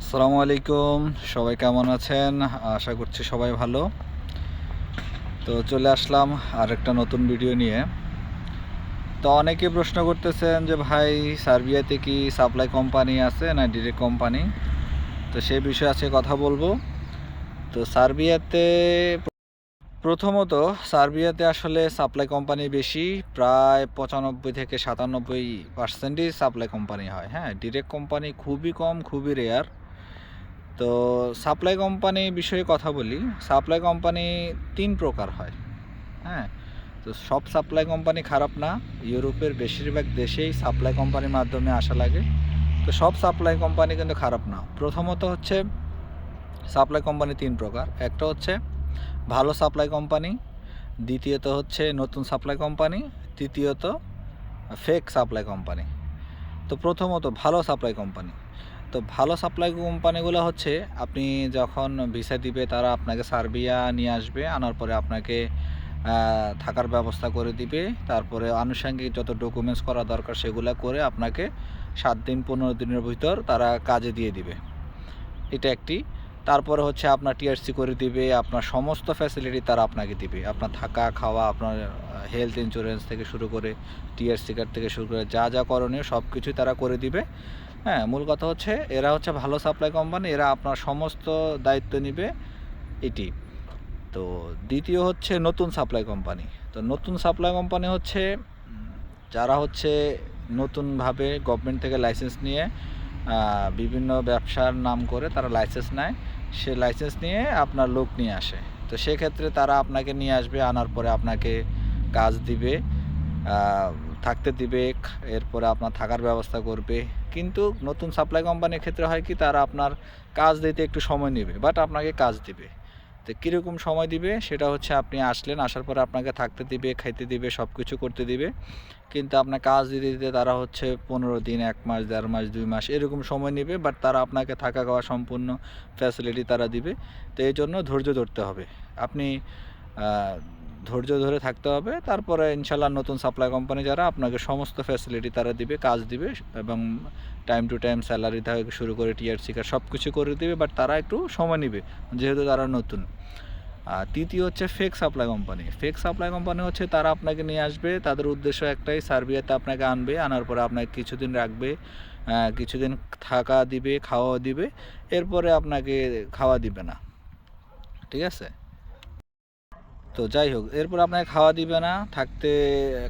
আসসালামু আলাইকুম, সবাই কেমন আছেন? আশা করছি সবাই ভালো। তো চলে আসলাম আর একটা নতুন ভিডিও নিয়ে। তো অনেকে প্রশ্ন করতেছেন যে, ভাই, সার্বিয়াতে কি সাপ্লাই কোম্পানি আছে না ডিরেক্ট কোম্পানি? তো সেই বিষয়ে আজকে কথা বলব। তো সার্বিয়াতে প্রথমত, সার্বিয়াতে আসলে সাপ্লাই কোম্পানি বেশি, প্রায় পঁচানব্বই থেকে সাতানব্বই পার্সেন্টই সাপ্লাই কোম্পানি হয়। হ্যাঁ ডিরেক্ট কোম্পানি খুবই কম, খুবই রেয়ার তো সাপ্লাই কোম্পানি বিষয়ে কথা বলি। সাপ্লাই কোম্পানি তিন প্রকার হয় হ্যাঁ? তো সব সাপ্লাই কোম্পানি খারাপ না, ইউরোপের বেশিরভাগ দেশেই সাপ্লাই কোম্পানির মাধ্যমে আসা লাগে। তো সব সাপ্লাই কোম্পানি কিন্তু খারাপ না। প্রথমত হচ্ছে সাপ্লাই কোম্পানি তিন প্রকার। একটা হচ্ছে ভালো সাপ্লাই কোম্পানি দ্বিতীয়ত হচ্ছে নতুন সাপ্লাই কোম্পানি তৃতীয়ত ফেক সাপ্লাই কোম্পানি তো প্রথমত ভালো সাপ্লাই কোম্পানি তো ভালো সাপ্লাই কোম্পানিগুলো হচ্ছে, আপনি যখন ভিসা দিবে তারা আপনাকে সার্বিয়া নিয়ে আসবে, আনার পরে আপনাকে থাকার ব্যবস্থা করে দিবে, তারপরে আনুষঙ্গিক যত ডকুমেন্টস করা দরকার সেগুলো করে আপনাকে সাত দিন, পনেরো দিনের ভিতর তারা কাজে দিয়ে দিবে। এটা একটি। তারপরে হচ্ছে আপনার টিআরসি করে দিবে, আপনার সমস্ত ফ্যাসিলিটি তারা আপনাকে দিবে। আপনার থাকা, খাওয়া, আপনার হেলথ ইন্স্যুরেন্স থেকে শুরু করে টিআরসি কার্ড থেকে শুরু করে যা যা করণীয় সব কিছুই তারা করে দিবে। হ্যাঁ মূল কথা হচ্ছে এরা হচ্ছে ভালো সাপ্লাই কোম্পানি এরা আপনার সমস্ত দায়িত্ব নেবে এটি। তো দ্বিতীয় হচ্ছে নতুন সাপ্লাই কোম্পানি তো নতুন সাপ্লাই কোম্পানি হচ্ছে, যারা হচ্ছে নতুনভাবে গভর্নমেন্ট থেকে লাইসেন্স নিয়ে বিভিন্ন ব্যবসার নাম করে তারা লাইসেন্স নেয়। সে লাইসেন্স নিয়ে আপনার লোক নিয়ে আসে। তো সেক্ষেত্রে তারা আপনাকে নিয়ে আসবে, আনার পরে আপনাকে কাজ দিবে থাকতে দিবে, এরপরে আপনার থাকার ব্যবস্থা করবে কিন্তু নতুন সাপ্লাই কোম্পানির ক্ষেত্রে হয় কি, তারা আপনার কাজ দিতে একটু সময় নেবে বাট আপনাকে কাজ দিবে। তো কীরকম সময় দিবে, সেটা হচ্ছে আপনি আসলেন, আসার পরে আপনাকে থাকতে দিবে, খাইতে দিবে সব কিছু করতে দিবে। কিন্তু আপনার কাজ দিতে দিতে তারা হচ্ছে পনেরো দিন, এক মাস, দেড় মাস, দুই মাস এরকম সময় নেবে বাট তারা আপনাকে থাকা খাওয়া সম্পূর্ণ ফ্যাসিলিটি তারা দিবে। তো এই জন্য ধৈর্য ধরতে হবে। আপনি ধৈর্য ধরে থাকতে হবে। তারপরে ইনশাল্লাহ নতুন সাপ্লাই কোম্পানি যারা আপনাকে সমস্ত ফ্যাসিলিটি তারা দিবে, কাজ দিবে এবং টাইম টু টাইম স্যালারি থেকে শুরু করে টিআরসি কার্ড সব কিছু করে দিবে বাট তারা একটু সময় নেবে, যেহেতু তারা নতুন। আর তৃতীয় হচ্ছে fake supply company fake supply company হচ্ছে তারা আপনাকে নিয়ে আসবে, তাদের উদ্দেশ্য একটাই সার্বিয়াতে আপনাকে আনবে, আনার পরে আপনাকে কিছুদিন রাখবে কিছুদিন থাকা দিবে, খাওয়া দিবে, এরপরে আপনাকে খাওয়া দিবে না। ঠিক আছে? তো যাই হোক এরপর আপনাকে খাওয়া দিবে না থাকতে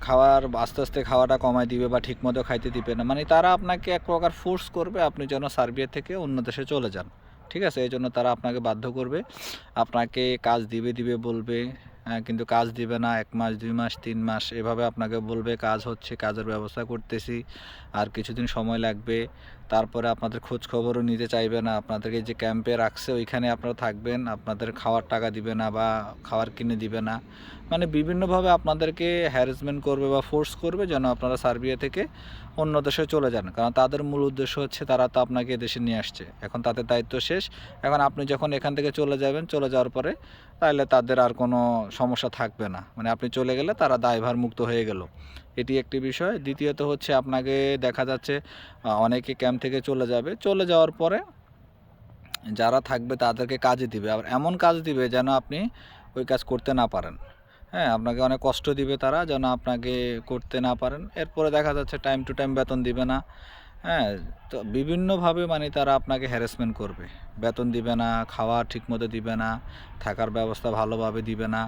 খাওয়ার আস্তে আস্তে খাওয়াটা কমায় দিবে বা ঠিকমতো খাইতে দিবে না। মানে তারা আপনাকে এক প্রকার ফোর্স করবে আপনি যেন সার্বিয়া থেকে অন্য দেশে চলে যান। ঠিক আছে? এই জন্য তারা আপনাকে বাধ্য করবে। আপনাকে কাজ দিবে দিবে বলবে। হ্যাঁ, কিন্তু কাজ দিবে না এক মাস দুই মাস তিন মাস এভাবে আপনাকে বলবে কাজ হচ্ছে কাজের ব্যবস্থা করতেছি আর কিছুদিন সময় লাগবে। তারপরে আপনাদের খোঁজ খবরও নিতে চাইবে না। আপনাদেরকে যে ক্যাম্পে রাখছে, ওইখানে আপনারা থাকবেন, আপনাদের খাওয়ার টাকা দিবে না বা খাওয়ার কিনে দিবে না। মানে বিভিন্নভাবে আপনাদেরকে হ্যারাসমেন্ট করবে বা ফোর্স করবে যেন আপনারা সার্বিয়া থেকে অন্য দেশে চলে যান। কারণ তাদের মূল উদ্দেশ্য হচ্ছে তারা তো আপনাকে দেশে নিয়ে আসছে। এখন তাদের দায়িত্ব শেষ। এখন আপনি যখন এখান থেকে চলে যাবেন, চলে যাওয়ার পরে তাহলে তাদের আর কোনো সমস্যা থাকবে না। মানে আপনি চলে গেলে তারা দায়ভার মুক্ত হয়ে গেল। এটি একটি বিষয়। দ্বিতীয়ত হচ্ছে আপনাকে দেখা যাচ্ছে অনেকে ক্যাম্প থেকে চলে যাবে। চলে যাওয়ার পরে যারা থাকবে তাদেরকে কাজে দিবে। আবার এমন কাজ দিবে যেন আপনি ওই কাজ করতে না পারেন। হ্যাঁ আপনাকে অনেক কষ্ট দিবে তারা যেন আপনাকে করতে না পারেন। এরপরে দেখা যাচ্ছে টাইম টু টাইম বেতন দিবে না। হ্যাঁ তো বিভিন্নভাবে মানে তারা আপনাকে হ্যারাসমেন্ট করবে। বেতন দিবে না, খাওয়া ঠিকমতো দিবে না, থাকার ব্যবস্থা ভালোভাবে দিবে না।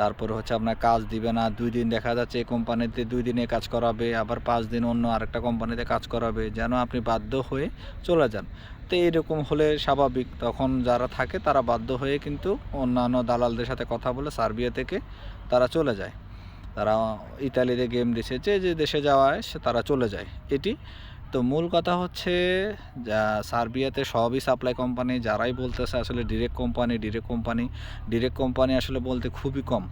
তারপরে হচ্ছে আপনার কাজ দিবে না, দুই দিন দেখা যাচ্ছে এই কোম্পানিতে দুই দিনে কাজ করাবে, আবার পাঁচ দিন অন্য আরেকটা কোম্পানিতে কাজ করাবে, যেন আপনি বাধ্য হয়ে চলে যান। তো এইরকম হলে স্বাভাবিক, তখন যারা থাকে তারা বাধ্য হয়ে কিন্তু অন্যান্য দালালদের সাথে কথা বলে সার্বিয়া থেকে তারা চলে যায়। তারা ইতালিতে গেম দেশে যে যে দেশে যাওয়ায় সে তারা চলে যায়। এটি তো মূল কথা হচ্ছে যা সার্বিয়াতে সবই সাপ্লাই কোম্পানি যারাই বলতেছে আসলে direct company direct company direct company আসলে বলতে খুবই কম।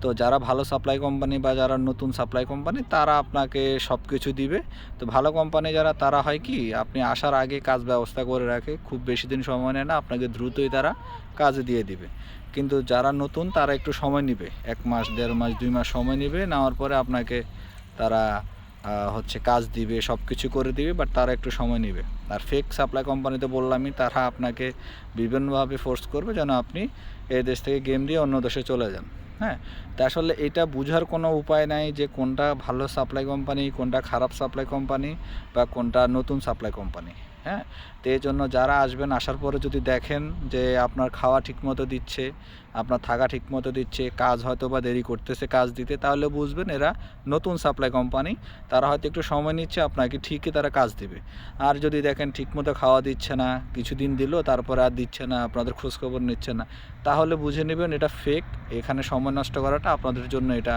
তো যারা ভালো সাপ্লাই কোম্পানি বা যারা নতুন সাপ্লাই কোম্পানি তারা আপনাকে সব কিছু দিবে। তো ভালো কোম্পানি যারা, তারা হয় কি, আপনি আসার আগে কাজ ব্যবস্থা করে রাখে, খুব বেশি দিন সময় নেয় না, আপনাকে দ্রুতই তারা কাজ দিয়ে দিবে। কিন্তু যারা নতুন, তারা একটু সময় নেবে। এক মাস, দেড় মাস, দুই মাস সময় নেবে, নেওয়ার পরে আপনাকে তারা হচ্ছে কাজ দিবে সব কিছু করে দিবে বাট তারা একটু সময় নেবে। আর ফেক সাপ্লাই কোম্পানিতে বললামই, তারা আপনাকে বিভিন্নভাবে ফোর্স করবে যেন আপনি এ দেশ থেকে গেম দিয়ে অন্য দেশে চলে যান। হ্যাঁ? তা আসলে এটা বোঝার কোনো উপায় নাই যে কোনটা ভালো সাপ্লাই কোম্পানি কোনটা খারাপ সাপ্লাই কোম্পানি বা কোনটা নতুন সাপ্লাই কোম্পানি হ্যাঁ? তো এই জন্য যারা আসবেন, আসার পরে যদি দেখেন যে আপনার খাওয়া ঠিকমতো দিচ্ছে আপনার থাকা ঠিকমতো দিচ্ছে, কাজ হয়তো বা দেরি করতেছে কাজ দিতে, তাহলে বুঝবেন এরা নতুন সাপ্লাই কোম্পানি তারা হয়তো একটু সময় নিচ্ছে, আপনাকে ঠিকই তারা কাজ দেবে। আর যদি দেখেন ঠিকমতো খাওয়া দিচ্ছে না, কিছুদিন দিল, তারপরে আর দিচ্ছে না, আপনাদের খোঁজখবর নিচ্ছে না, তাহলে বুঝে নেবেন এটা ফেক এখানে সময় নষ্ট করাটা আপনাদের জন্য এটা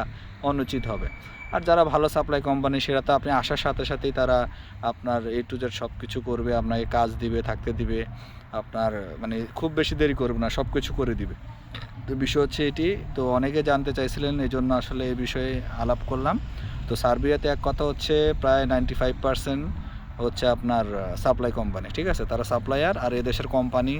অনুচিত হবে। আর যারা ভালো সাপ্লাই কোম্পানি সেটা তো আপনি আসার সাথে সাথেই তারা আপনার এ টু জেড সব কিছু করবে, আপনাকে কাজ দিবে, থাকতে দিবে। আপনার মানে খুব বেশি দেরি করবে না সব কিছু করে দিবে। তো বিষয় হচ্ছে এটি, তো অনেকে জানতে চাইছিলেন এই জন্য আসলে এই বিষয়ে আলাপ করলাম। তো সার্বিয়াতে এক কথা হচ্ছে, প্রায় নাইনটি ফাইভ পার্সেন্ট হচ্ছে আপনার সাপ্লাই কোম্পানি ঠিক আছে? তারা সাপ্লায়ার আর এদেশের কোম্পানি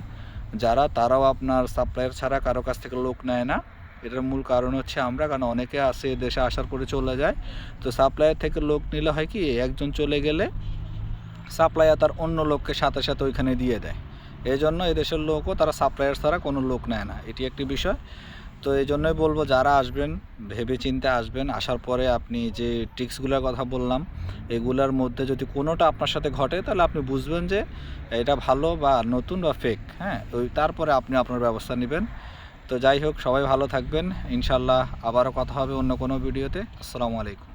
যারা, তারাও আপনার সাপ্লায়ার ছাড়া কারও কাছ থেকে লোক নেয় না। এটার মূল কারণ হচ্ছে আমরা, কারণ অনেকে আসে দেশে আসার পরে চলে যায়। তো সাপ্লায়ার থেকে লোক নিলে হয় কি, একজন চলে গেলে সাপ্লায়ার তার অন্য লোককে সাথে সাথে ওইখানে দিয়ে দেয়। এই জন্য এদেশের লোকও তারা সাপ্লায়ার ছাড়া কোনো লোক নেয় না। এটি একটি বিষয়। তো এই জন্যই বলব, যারা আসবেন ভেবে চিন্তে আসবেন, আসার পরে আপনি যে ট্রিক্সগুলোর কথা বললাম, এগুলোর মধ্যে যদি কোনোটা আপনার সাথে ঘটে, তাহলে আপনি বুঝবেন যে এটা ভালো বা নতুন বা ফেক হ্যাঁ? ওই তারপরে আপনি আপনার ব্যবস্থা নেবেন। তো যাই হোক, সবাই ভালো থাকবেন। ইনশাল্লাহ আবারও কথা হবে অন্য কোনো ভিডিওতে। আসসালামু আলাইকুম।